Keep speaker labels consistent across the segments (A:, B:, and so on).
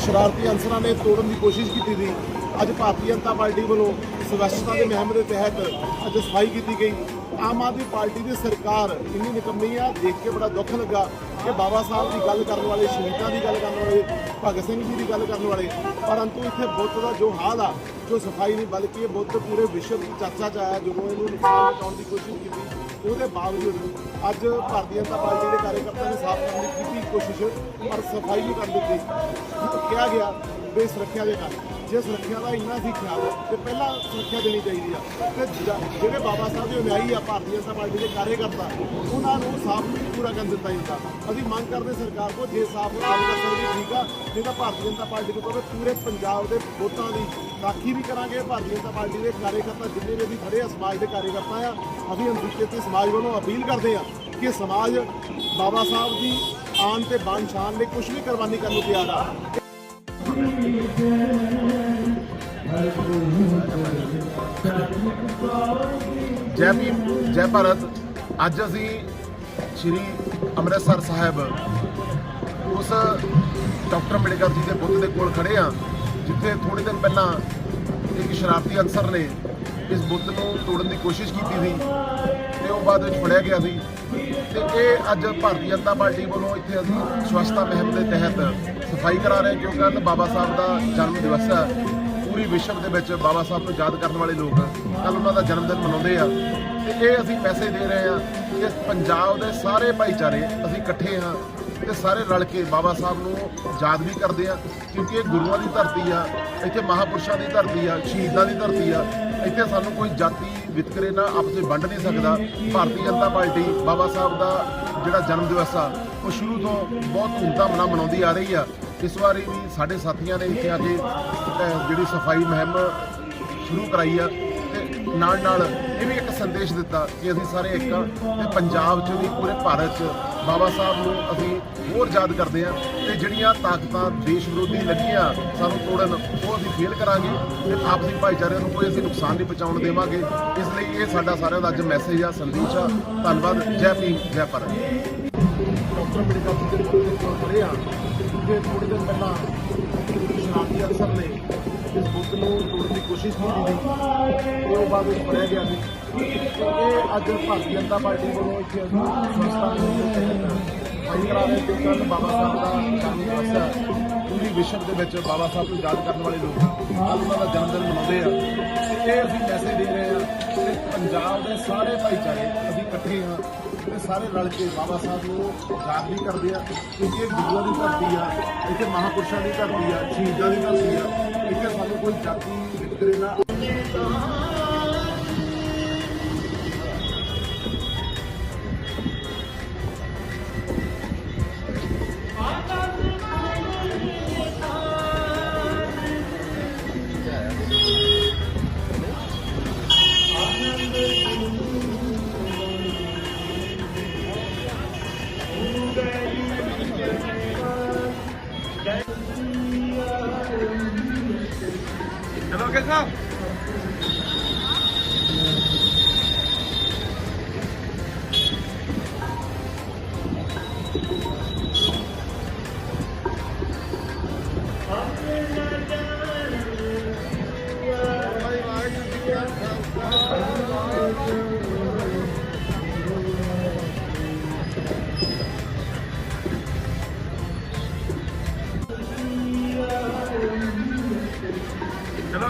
A: ਸ਼ਰਾਰਤੀ ਅਨਸਰਾਂ ਨੇ ਤੋੜਨ ਦੀ ਕੋਸ਼ਿਸ਼ ਕੀਤੀ ਸੀ। ਅੱਜ ਭਾਰਤੀ ਜਨਤਾ ਪਾਰਟੀ ਵੱਲੋਂ ਸਵੱਛਤਾ ਦੇ ਮੁਹਿੰਮ ਦੇ ਤਹਿਤ ਅੱਜ ਸਫ਼ਾਈ ਕੀਤੀ ਗਈ। ਆਮ ਆਦਮੀ ਪਾਰਟੀ ਦੀ ਸਰਕਾਰ ਇੰਨੀ ਨਿਕੰਮੀ ਆ, ਦੇਖ ਕੇ ਬੜਾ ਦੁੱਖ ਲੱਗਾ ਕਿ ਬਾਬਾ ਸਾਹਿਬ ਦੀ ਗੱਲ ਕਰਨ ਵਾਲੇ, ਸ਼ਹੀਦਾਂ ਦੀ ਗੱਲ ਕਰਨ ਵਾਲੇ, ਭਗਤ ਸਿੰਘ ਜੀ ਦੀ ਗੱਲ ਕਰਨ ਵਾਲੇ, ਪਰੰਤੂ ਇੱਥੇ ਬੁੱਤ ਦਾ ਜੋ ਹਾਲ ਆ, ਜੋ ਸਫ਼ਾਈ ਨਹੀਂ, ਬਲਕਿ ਇਹ ਬੁੱਤ ਪੂਰੇ ਵਿਸ਼ਵ ਦੀ ਚਰਚਾ 'ਚ ਆਇਆ, ਜਦੋਂ ਇਹਨੂੰ ਨੁਕਸਾਨ ਪਹੁੰਚਾਉਣ ਦੀ ਕੋਸ਼ਿਸ਼ ਕੀਤੀ, ਉਹਦੇ ਬਾਵਜੂਦ ਅੱਜ ਭਾਰਤੀ ਜਨਤਾ ਪਾਰਟੀ ਦੇ ਕਾਰਜਕਰਤਾ ਨੇ ਸਾਫ਼ ਕਰਨ ਦੀ ਕੀਤੀ ਕੋਸ਼ਿਸ਼, ਪਰ ਸਫ਼ਾਈ ਨਹੀਂ ਕਰ ਦਿੱਤੀ। ਕਿਹਾ ਗਿਆ ਵੀ ਸੁਰੱਖਿਆ ਦੇ ਨਾਲ ਜੇ ਸੁਰੱਖਿਆ ਦਾ ਇੰਨਾ ਸੀ ਖਿਆਲ ਤੇ ਪਹਿਲਾਂ ਸੁਰੱਖਿਆ ਦੇਣੀ ਚਾਹੀਦੀ ਆ। ਤੇ ਜ- ਜਿਹੜੇ ਬਾਬਾ ਸਾਹਿਬ ਦੇ ਅਨੁਯਾਈ ਆ, ਭਾਰਤੀ ਜਨਤਾ ਪਾਰਟੀ ਦੇ ਕਾਰਜਕਰਤਾ, ਉਹਨਾਂ ਨੂੰ ਸਾਫ਼ ਨਹੀਂ ਪੂਰਾ ਕਰਨ ਦਿੱਤਾ ਜਾਂਦਾ। ਅਸੀਂ ਮੰਗ ਕਰਦੇ ਸਰਕਾਰ ਕੋਲ, ਜੇ ਸਾਫ਼ ਕੰਮ ਕਰ ਸਕਦੀ ਠੀਕ ਆ, ਨਹੀਂ ਤਾਂ ਭਾਰਤੀ ਜਨਤਾ ਪਾਰਟੀ ਨੂੰ ਕੋਲ ਪੂਰੇ ਪੰਜਾਬ ਦੇ ਵੋਟਾਂ ਦੀ ਰਾਖੀ ਵੀ ਕਰਾਂਗੇ। ਭਾਰਤੀ ਜਨਤਾ ਪਾਰਟੀ ਦੇ ਕਾਰਜਕਰਤਾ ਜਿੰਨੇ ਵੀ ਅਸੀਂ ਖੜੇ ਆ, ਸਮਾਜ ਦੇ ਕਾਰਜਕਰਤਾ ਆ, ਅਸੀਂ ਅਨੁਸੂਚਿਤ ਸਮਾਜ ਵੱਲੋਂ ਅਪੀਲ ਕਰਦੇ ਆ ਕਿ ਸਮਾਜ ਬਾਬਾ ਸਾਹਿਬ ਦੀ ਆਨ ਤੇ ਬਾਨ ਸ਼ਾਨ ਲਈ ਕੁਝ ਵੀ ਕੁਰਬਾਨੀ ਕਰਨ ਨੂੰ ਤਿਆਰ ਆ। ਜੈ ਭੀਮ, ਜੈ ਭਾਰਤ। ਅੱਜ ਅਸੀਂ ਸ਼੍ਰੀ ਅੰਮ੍ਰਿਤਸਰ ਸਾਹਿਬ ਉਸ ਡਾਕਟਰ ਅੰਬੇਡਕਰ ਜੀ ਦੇ ਬੁੱਤ ਦੇ ਕੋਲ ਖੜੇ ਆ ਜਿੱਥੇ ਥੋੜੇ ਦਿਨ ਪਹਿਲਾਂ ਇੱਕ ਸ਼ਰਾਰਤੀ ਅਨਸਰ ਨੇ ਇਸ ਬੁੱਤ ਨੂੰ ਤੋੜਨ ਦੀ ਕੋਸ਼ਿਸ਼ ਕੀਤੀ ਸੀ ਤੇ ਉਹ ਬਾਅਦ ਵਿੱਚ ਫੜਿਆ ਗਿਆ ਸੀ। ਤੇ ਇਹ ਅੱਜ ਭਾਰਤੀ ਜਨਤਾ ਪਾਰਟੀ ਵੱਲੋਂ ਇੱਥੇ ਅਸੀਂ ਸਵੱਛਤਾ ਮਹਿਮ ਦੇ ਤਹਿਤ ਸਫ਼ਾਈ ਕਰਾ ਰਹੇ ਕਿਉਂਕਿ ਅੱਜ ਬਾਬਾ ਸਾਹਿਬ ਦਾ ਜਨਮ ਦਿਵਸ ਹੈ। ਪੂਰੀ ਵਿਸ਼ਵ ਦੇ ਵਿੱਚ ਬਾਬਾ ਸਾਹਿਬ ਨੂੰ ਯਾਦ ਕਰਨ ਵਾਲੇ ਲੋਕ ਕੱਲ ਉਹਨਾਂ ਦਾ ਜਨਮ ਦਿਨ ਮਨਾਉਂਦੇ ਆ। ਤੇ ਇਹ ਅਸੀਂ ਪੈਸੇ ਦੇ ਰਹੇ ਆ ਕਿ ਪੰਜਾਬ ਦੇ ਸਾਰੇ ਭਾਈਚਾਰੇ ਅਸੀਂ ਇਕੱਠੇ ਹਾਂ ਤੇ ਸਾਰੇ ਰਲ ਕੇ ਬਾਬਾ ਸਾਹਿਬ ਨੂੰ ਯਾਦ ਵੀ ਕਰਦੇ ਆ ਕਿਉਂਕਿ ਇਹ ਗੁਰੂਆਂ ਦੀ ਧਰਤੀ ਆ, ਇੱਥੇ ਮਹਾਪੁਰਸ਼ਾਂ ਦੀ ਧਰਤੀ ਆ, ਸ਼ਹੀਦਾਂ ਦੀ ਧਰਤੀ ਆ। ਇੱਥੇ ਸਾਨੂੰ ਕੋਈ ਜਾਤੀ ਵਿਤਕਰੇ ਨਾਲ ਆਪਸ ਵਿੱਚ ਵੰਡ ਨਹੀਂ ਸਕਦਾ। ਭਾਰਤੀ ਜਨਤਾ ਪਾਰਟੀ ਬਾਬਾ ਸਾਹਿਬ ਦਾ ਜਿਹੜਾ ਜਨਮ ਦਿਵਸ ਆ, ਉਹ ਸ਼ੁਰੂ ਤੋਂ ਬਹੁਤ ਧੂਮਧਾਮ ਨਾਲ ਮਨਾਉਂਦੀ ਆ ਰਹੀ ਆ। ਇਸ ਵਾਰੀ ਵੀ ਸਾਡੇ ਸਾਥੀਆਂ ਨੇ ਇੱਥੇ ਆ ਕੇ ਜਿਹੜੀ ਸਫ਼ਾਈ ਮੁਹਿੰਮ ਸ਼ੁਰੂ ਕਰਾਈ ਆ ਤੇ ਨਾਲ ਨਾਲ ਇਹ ਵੀ ਇੱਕ ਸੰਦੇਸ਼ ਦਿੱਤਾ ਕਿ ਅਸੀਂ ਸਾਰੇ ਇੱਕ ਆ ਤੇ ਪੰਜਾਬ 'ਚ ਵੀ ਪੂਰੇ ਭਾਰਤ 'ਚ ਬਾਬਾ ਸਾਹਿਬ ਨੂੰ ਅਸੀਂ ਹੋਰ ਯਾਦ ਕਰਦੇ ਆ ਤੇ ਜਿਹੜੀਆਂ ਤਾਕਤਾਂ ਦੇਸ਼ ਵਿਰੋਧੀ ਲੱਗੀਆਂ, ਸਾਨੂੰ ਤੋੜਨ ਉਹ ਅਸੀਂ ਫੇਲ ਕਰਾਂਗੇ ਤੇ ਆਪਸੀ ਭਾਈਚਾਰਿਆਂ ਨੂੰ ਕੋਈ ਅਸੀਂ ਨੁਕਸਾਨ ਨਹੀਂ ਪਹੁੰਚਾਉਣ ਦੇਵਾਂਗੇ। ਇਸ ਲਈ ਇਹ ਸਾਡਾ ਸਾਰਿਆਂ ਦਾ ਅੱਜ ਮੈਸੇਜ ਆ, ਸੰਦੇਸ਼ ਆ। ਧੰਨਵਾਦ, ਜੈ ਭੀਮ, ਜੈ ਭਾਰਤ। ਡਾਕਟਰ ਅੰਬੇਡਕਰ ਜੀ ਕੋਲ ਕੋਲ ਆ, ਜੇ ਥੋੜੇ ਦਿਨ ਪਹਿਲਾਂ ਸ਼ਰਾਰਤੀ ਅਫਸਰ ਨੇ ਇਸ ਬੁੱਤ ਨੂੰ ਤੋੜਨ ਦੀ ਕੋਸ਼ਿਸ਼ ਕੀਤੀ ਸੀ, ਤੇ ਉਹ ਬਾਅਦ ਵਿੱਚ ਫੜਿਆ ਗਿਆ ਸੀ। ਇਹ ਅੱਜ ਭਾਰਤੀ ਜਨਤਾ ਪਾਰਟੀ ਵੱਲੋਂ ਇੱਥੇ ਸੰਸਥਾ ਦੇ ਤਹਿਤ ਕਰਾ ਰਹੇ ਤੇ ਕੱਲ੍ਹ ਬਾਬਾ ਸਾਹਿਬ ਦਾ ਜਨਮ ਦਿਵਸ ਪੂਰੀ ਵਿਸ਼ਵ ਦੇ ਵਿੱਚ ਬਾਬਾ ਸਾਹਿਬ ਨੂੰ ਯਾਦ ਕਰਨ ਵਾਲੇ ਲੋਕ ਕੱਲ੍ਹ ਉਹਨਾਂ ਦਾ ਜਨਮ ਦਿਨ ਮਨਾਉਂਦੇ ਆ। ਇਹ ਅਸੀਂ ਪੈਸੇ ਦੇ ਰਹੇ ਆ ਕਿ ਪੰਜਾਬ ਦੇ ਸਾਰੇ ਭਾਈਚਾਰੇ ਅਸੀਂ ਇਕੱਠੇ ਹਾਂ ਤੇ ਸਾਰੇ ਰਲ ਕੇ ਬਾਬਾ ਸਾਹਿਬ ਨੂੰ ਯਾਦ ਵੀ ਕਰਦੇ ਆ। ਕਿਉਂਕਿ ਇਹ ਗੁਰੂਆਂ ਦੀ ਧਰਤੀ ਆ, ਇੱਥੇ ਮਹਾਪੁਰਸ਼ਾਂ ਦੀ ਧਰਤੀ ਆ, ਸ਼ਹੀਦਾਂ ਦੀ ਧਰਤੀ ਆ। ਇੱਥੇ ਸਾਨੂੰ ਕੋਈ ਜਾਤੀ ਵਿਤਕਰੇ ਨਾਲ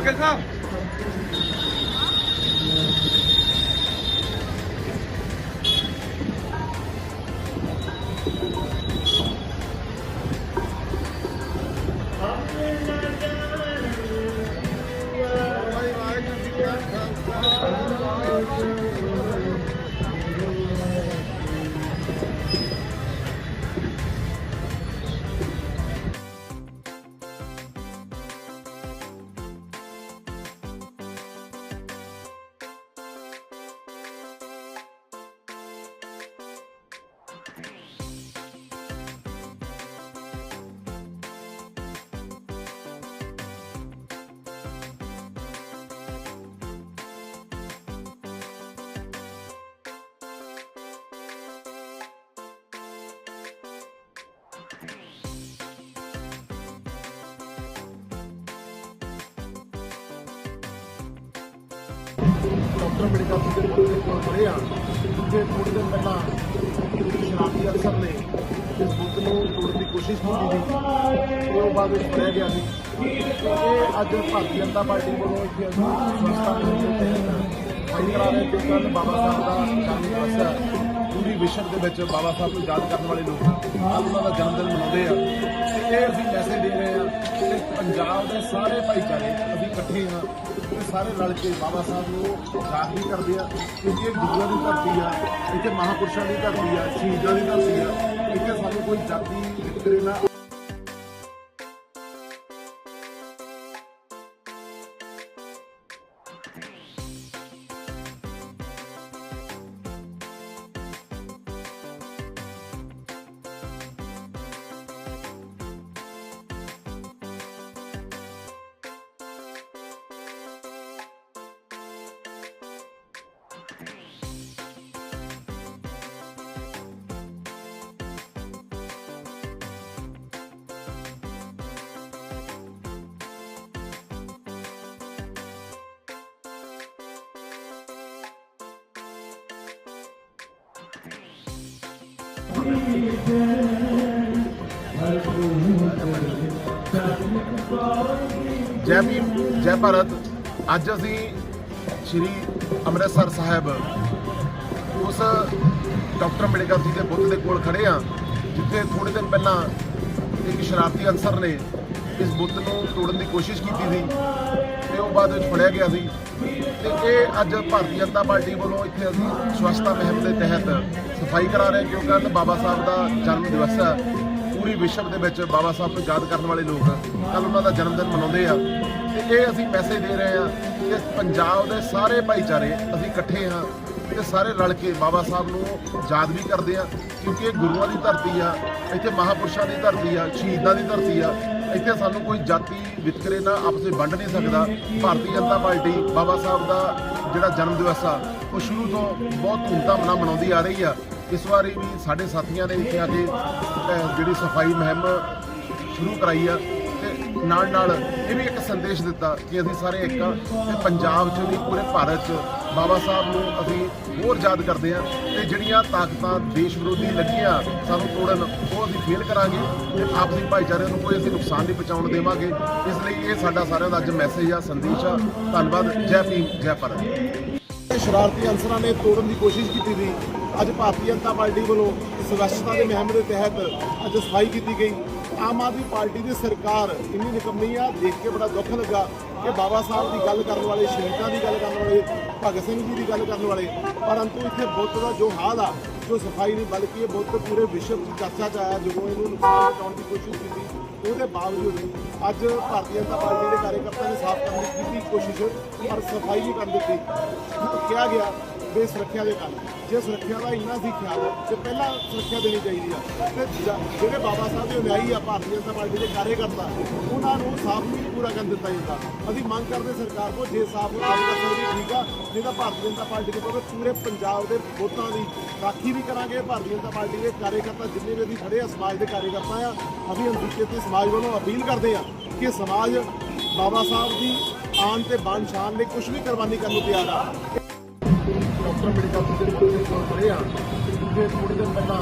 B: Okay, Sam. Thank you.
A: Doctor Ambedkar ji ਦੇ ਪੁੱਤ ਕੋਲ ਖੜੇ ਆ, ਜਿੱਥੇ ਥੋੜੇ ਦਿਨ ਪਹਿਲਾਂ ਇੱਕ ਸ਼ਰਾਰਤੀ ਅਫਸਰ ਨੇ ਇਸ ਬੁੱਤ ਨੂੰ ਤੋੜਨ ਦੀ ਕੋਸ਼ਿਸ਼ ਕੀਤੀ ਸੀ ਤੇ ਉਹ ਬਾਅਦ ਵਿੱਚ ਰਹਿ ਗਿਆ ਸੀ। ਇਹ ਅੱਜ ਭਾਰਤੀ ਜਨਤਾ ਪਾਰਟੀ ਵੱਲੋਂ ਇੱਕ ਅਸੀਂ ਸੰਸਥਾ ਦੇ ਤਹਿਤ ਫਾਈਲ ਕਰਾ ਰਹੇ ਬਾਬਾ ਸਾਹਿਬ ਦਾ ਜਨਮ ਦਿਵਸ ਪੂਰੀ ਵਿਸ਼ਵ ਦੇ ਵਿੱਚ ਬਾਬਾ ਸਾਹਿਬ ਨੂੰ ਯਾਦ ਕਰਨ ਵਾਲੇ ਲੋਕ ਅੱਜ ਉਹਨਾਂ ਦਾ ਜਨਮ ਦਿਨ ਮਨਾਉਂਦੇ ਆ। ਤੇ ਇਹ ਅਸੀਂ ਮੈਸੇਜ ਦੇ ਰਹੇ ਆ ਕਿ ਪੰਜਾਬ ਦੇ ਸਾਰੇ ਭਾਈਚਾਰੇ ਅਸੀਂ ਇਕੱਠੇ ਹਾਂ ਇਹ ਸਾਰੇ ਰਲ ਕੇ ਬਾਬਾ ਸਾਹਿਬ ਨੂੰ ਯਾਦ ਵੀ ਕਰਦੇ ਆ ਕਿਉਂਕਿ ਇਹ ਗੁਰੂਆਂ ਦੀ ਧਰਤੀ ਆ, ਇੱਥੇ ਮਹਾਪੁਰਸ਼ਾਂ ਦੀ ਧਰਤੀ ਆ, ਸ਼ਹੀਦਾਂ ਦੀ ਧਰਤੀ ਆ, ਇੱਥੇ ਸਾਨੂੰ ਕੋਈ ਜਾਤੀ ਵਿਤਕਰੇ ਨਾ ਜੈ ਭੀਮ, ਜੈ ਭਾਰਤ। ਅੱਜ ਅਸੀਂ ਸ਼੍ਰੀ ਅੰਮ੍ਰਿਤਸਰ ਸਾਹਿਬ ਉਸ ਡਾਕਟਰ ਅੰਬੇਡਕਰ ਜੀ ਦੇ ਬੁੱਤ ਦੇ ਕੋਲ ਖੜੇ ਆ ਜਿੱਥੇ ਥੋੜੇ ਦਿਨ ਪਹਿਲਾਂ ਇੱਕ ਸ਼ਰਾਰਤੀ ਅਨਸਰ ਨੇ ਇਸ ਬੁੱਤ ਨੂੰ ਤੋੜਨ ਦੀ ਕੋਸ਼ਿਸ਼ ਕੀਤੀ ਸੀ ਤੇ ਉਹ ਬਾਅਦ ਵਿੱਚ ਫੜਿਆ ਗਿਆ ਸੀ। ਤੇ ਇਹ ਅੱਜ ਭਾਰਤੀ ਜਨਤਾ ਪਾਰਟੀ ਵੱਲੋਂ ਇੱਥੇ ਅਸੀਂ ਸਵੱਛਤਾ ਮੁਹਿੰਮ ਦੇ ਤਹਿਤ ਸਫ਼ਾਈ ਕਰਾ ਰਹੇ ਕਿਉਂਕਿ ਅੱਜ ਬਾਬਾ ਸਾਹਿਬ ਦਾ ਜਨਮ ਦਿਵਸ ਹੈ। ਪੂਰੀ ਵਿਸ਼ਵ ਦੇ ਵਿੱਚ ਬਾਬਾ ਸਾਹਿਬ ਨੂੰ ਯਾਦ ਕਰਨ ਵਾਲੇ ਲੋਕ ਕੱਲ ਉਹਨਾਂ ਦਾ ਜਨਮ ਦਿਨ ਮਨਾਉਂਦੇ ਆ। ਤੇ ਇਹ ਅਸੀਂ ਪੈਸੇ ਦੇ ਰਹੇ ਆ ਕਿ ਪੰਜਾਬ ਦੇ ਸਾਰੇ ਭਾਈਚਾਰੇ ਅਸੀਂ ਇਕੱਠੇ ਹਾਂ ਤੇ ਸਾਰੇ ਰਲ ਕੇ ਬਾਬਾ ਸਾਹਿਬ ਨੂੰ ਯਾਦ ਵੀ ਕਰਦੇ ਆ ਕਿਉਂਕਿ ਇਹ ਗੁਰੂਆਂ ਦੀ ਧਰਤੀ ਆ, ਇੱਥੇ ਮਹਾਪੁਰਸ਼ਾਂ ਦੀ ਧਰਤੀ ਆ, ਸ਼ਹੀਦਾਂ ਦੀ ਧਰਤੀ ਆ। ਇੱਥੇ ਸਾਨੂੰ ਕੋਈ ਜਾਤੀ ਵਿਤਕਰੇ ਨਾਲ ਆਪਸ ਵਿੱਚ ਵੰਡ ਨਹੀਂ ਸਕਦਾ। ਭਾਰਤੀ ਜਨਤਾ ਪਾਰਟੀ ਬਾਬਾ ਸਾਹਿਬ ਦਾ ਜਿਹੜਾ ਜਨਮ ਦਿਵਸ ਆ, ਉਹ ਸ਼ੁਰੂ ਤੋਂ ਬਹੁਤ ਧੂਮਧਾਮ ਨਾਲ ਮਨਾਉਂਦੀ ਆ ਰਹੀ ਆ। ਇਸ ਵਾਰੀ ਵੀ ਸਾਡੇ ਸਾਥੀਆਂ ਨੇ ਇੱਥੇ ਆ ਕੇ ਜਿਹੜੀ ਸਫ਼ਾਈ ਮੁਹਿੰਮ ਸ਼ੁਰੂ ਕਰਾਈ ਆ। ਨਾਲ ਨਾਲ ਇਹ ਵੀ ਇੱਕ ਸੰਦੇਸ਼ ਦਿੱਤਾ ਕਿ ਅਸੀਂ ਸਾਰੇ ਇੱਕ ਆ ਤੇ ਪੰਜਾਬ 'ਚ ਵੀ ਪੂਰੇ ਭਾਰਤ 'ਚ। ਬਾਬਾ ਸਾਹਿਬ ਨੂੰ ਅਸੀਂ ਹੋਰ ਯਾਦ ਕਰਦੇ ਆ ਤੇ ਜਿਹੜੀਆਂ ਤਾਕਤਾਂ ਦੇਸ਼ ਵਿਰੋਧੀ ਲੱਗੀਆਂ ਸਾਨੂੰ ਤੋੜਨ, ਉਹ ਅਸੀਂ ਫੇਲ ਕਰਾਂਗੇ ਤੇ ਆਪਸੀ ਭਾਈਚਾਰੇ ਨੂੰ ਕੋਈ ਅਸੀਂ ਨੁਕਸਾਨ ਨਹੀਂ ਪਹੁੰਚਾਉਣ ਦੇਵਾਂਗੇ। ਇਸ ਲਈ ਇਹ ਸਾਡਾ ਸਾਰਿਆਂ ਦਾ ਅੱਜ ਮੈਸੇਜ ਆ, ਸੰਦੇਸ਼ ਆ। ਧੰਨਵਾਦ, ਜੈ ਭੀਮ, ਜੈ ਭਾਰਤ। ਸ਼ਰਾਰਤੀ ਅਨਸਰਾਂ ਨੇ ਤੋੜਨ ਦੀ ਕੋਸ਼ਿਸ਼ ਕੀਤੀ ਸੀ। ਅੱਜ ਭਾਰਤੀ ਜਨਤਾ ਪਾਰਟੀ ਵੱਲੋਂ ਸਵੱਛਤਾ ਦੇ ਮੁਹਿੰਮ ਦੇ ਤਹਿਤ ਅੱਜ ਸਫ਼ਾਈ ਕੀਤੀ ਗਈ। ਆਮ ਆਦਮੀ ਪਾਰਟੀ ਦੀ ਸਰਕਾਰ ਇੰਨੀ ਨਿਕੰਮੀ ਆ, ਦੇਖ ਕੇ ਬੜਾ ਦੁੱਖ ਲੱਗਾ ਕਿ ਬਾਬਾ ਸਾਹਿਬ ਦੀ ਗੱਲ ਕਰਨ ਵਾਲੇ, ਸ਼ਹੀਦਾਂ ਦੀ ਗੱਲ ਕਰਨ ਵਾਲੇ, ਭਗਤ ਸਿੰਘ ਜੀ ਦੀ ਗੱਲ ਕਰਨ ਵਾਲੇ, ਪਰੰਤੂ ਇੱਥੇ ਬੁੱਤ ਦਾ ਜੋ ਹਾਲ ਆ, ਜੋ ਸਫ਼ਾਈ ਨਹੀਂ, ਬਲਕਿ ਇਹ ਬੁੱਤ ਪੂਰੇ ਵਿਸ਼ਵ 'ਚ ਚਰਚਾ 'ਚ ਆਇਆ, ਜਦੋਂ ਇਹਨੂੰ ਨੁਕਸਾਨ ਪਹੁੰਚਾਉਣ ਦੀ ਕੋਸ਼ਿਸ਼ ਕੀਤੀ, ਉਹਦੇ ਬਾਵਜੂਦ ਅੱਜ ਭਾਰਤੀ ਜਨਤਾ ਪਾਰਟੀ ਦੇ ਕਾਰਜਕਰਤਾ ਨੇ ਸਾਫ਼ ਕਰਨ ਦੀ ਕੀਤੀ ਕੋਸ਼ਿਸ਼, ਪਰ ਸਫ਼ਾਈ ਨਹੀਂ ਕਰਨ ਦਿੱਤੀ। ਕਿਹਾ ਗਿਆ ਵੀ ਸੁਰੱਖਿਆ ਦੇ ਕਾਰਨ ਜੇ ਸੁਰੱਖਿਆ ਦਾ ਇੰਨਾ ਸੀ ਖਿਆਲ ਤੇ ਪਹਿਲਾਂ ਸੁਰੱਖਿਆ ਦੇਣੀ ਚਾਹੀਦੀ ਆ। ਤੇ ਜ- ਜਿਹੜੇ ਬਾਬਾ ਸਾਹਿਬ ਦੇ ਅਨੁਯਾਈ ਆ, ਭਾਰਤੀ ਜਨਤਾ ਪਾਰਟੀ ਦੇ ਕਾਰਜਕਰਤਾ, ਉਹਨਾਂ ਨੂੰ ਸਾਫ਼ ਨਹੀਂ ਪੂਰਾ ਕਰਨ ਦਿੱਤਾ ਜਾਂਦਾ। ਅਸੀਂ ਮੰਗ ਕਰਦੇ ਸਰਕਾਰ ਕੋਲ, ਜੇ ਸਾਫ਼ ਆਪ ਕਰ ਸਕਦੀ ਠੀਕ ਆ, ਨਹੀਂ ਤਾਂ ਭਾਰਤੀ ਜਨਤਾ ਪਾਰਟੀ ਦੇ ਕੋਲ ਪੂਰੇ ਪੰਜਾਬ ਦੇ ਵੋਟਾਂ ਦੀ ਰਾਖੀ ਵੀ ਕਰਾਂਗੇ। ਭਾਰਤੀ ਜਨਤਾ ਪਾਰਟੀ ਦੇ ਕਾਰਜਕਰਤਾ ਜਿੰਨੇ ਵੀ ਅਸੀਂ ਖੜੇ ਆ, ਸਮਾਜ ਦੇ ਕਾਰਜਕਰਤਾ ਆ, ਅਸੀਂ ਅਨੁਸੂਚਿਤ ਸਮਾਜ ਵੱਲੋਂ ਅਪੀਲ ਕਰਦੇ ਆ ਕਿ ਸਮਾਜ ਬਾਬਾ ਸਾਹਿਬ ਦੀ ਆਨ ਤੇ ਬਾਨ ਸ਼ਾਨ ਲਈ ਕੁਝ ਵੀ ਕੁਰਬਾਨੀ ਕਰਨ ਨੂੰ ਤਿਆਰ ਆ। ਡਾਕਟਰ ਅੰਬੇਡਕਰ ਜੀ ਦੇ ਪੁੱਤ ਦੇ ਕੋਲ ਆ ਜਿੱਥੇ ਥੋੜੇ ਦਿਨ ਪਹਿਲਾਂ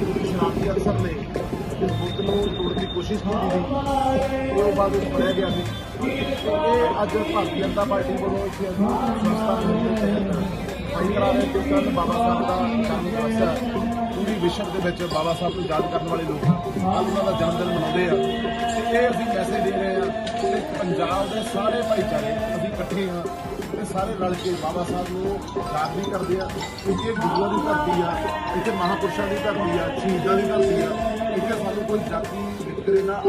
A: ਇੱਕ ਸ਼ਰਾਰਤੀ ਅਫਸਰ ਨੇ ਇਸ ਬੁੱਤ ਨੂੰ ਤੋੜਨ ਦੀ ਕੋਸ਼ਿਸ਼ ਕੀਤੀ ਸੀ। ਤੇ ਉਹ ਬਾਅਦ ਵਿੱਚ ਫੜਿਆ ਗਿਆ ਸੀ। ਤੇ ਇਹ ਅੱਜ ਭਾਰਤੀ ਜਨਤਾ ਪਾਰਟੀ ਵੱਲੋਂ ਇੱਥੇ ਅਸੀਂ ਸੰਸਥਾ ਦੇ ਕਰਾ ਰਹੇ ਕਿ ਕੱਲ੍ਹ ਬਾਬਾ ਸਾਹਿਬ ਦਾ ਜਨਮ ਦਿਵਸ ਹੈ। ਪੂਰੀ ਵਿਸ਼ਵ ਦੇ ਵਿੱਚ ਬਾਬਾ ਸਾਹਿਬ ਨੂੰ ਯਾਦ ਕਰਨ ਵਾਲੇ ਲੋਕ ਅੱਜ ਉਹਨਾਂ ਦਾ ਜਨਮ ਦਿਨ ਮਨਾਉਂਦੇ ਆ। ਇਹ ਅਸੀਂ ਮੈਸੇਜ ਦੇ ਰਹੇ ਆ ਕਿ ਪੰਜਾਬ ਦੇ ਸਾਰੇ ਭਾਈਚਾਰੇ ਅਸੀਂ ਇਕੱਠੇ ਹਾਂ ਤੇ ਸਾਰੇ ਰਲ ਕੇ ਬਾਬਾ ਸਾਹਿਬ ਨੂੰ ਯਾਦ ਵੀ ਕਰਦੇ ਆ। ਕਿਉਂਕਿ ਇਹ ਗੁਰੂਆਂ ਦੀ ਧਰਤੀ ਆ, ਇੱਥੇ ਮਹਾਪੁਰਸ਼ਾਂ ਦੀ ਧਰਤੀ ਆ, ਸ਼ਹੀਦਾਂ ਦੀ ਧਰਤੀ ਆ। ਇੱਥੇ ਸਾਨੂੰ ਕੋਈ ਜਾਤੀ, ਵਿਤਕਰੇ ਨਾਲ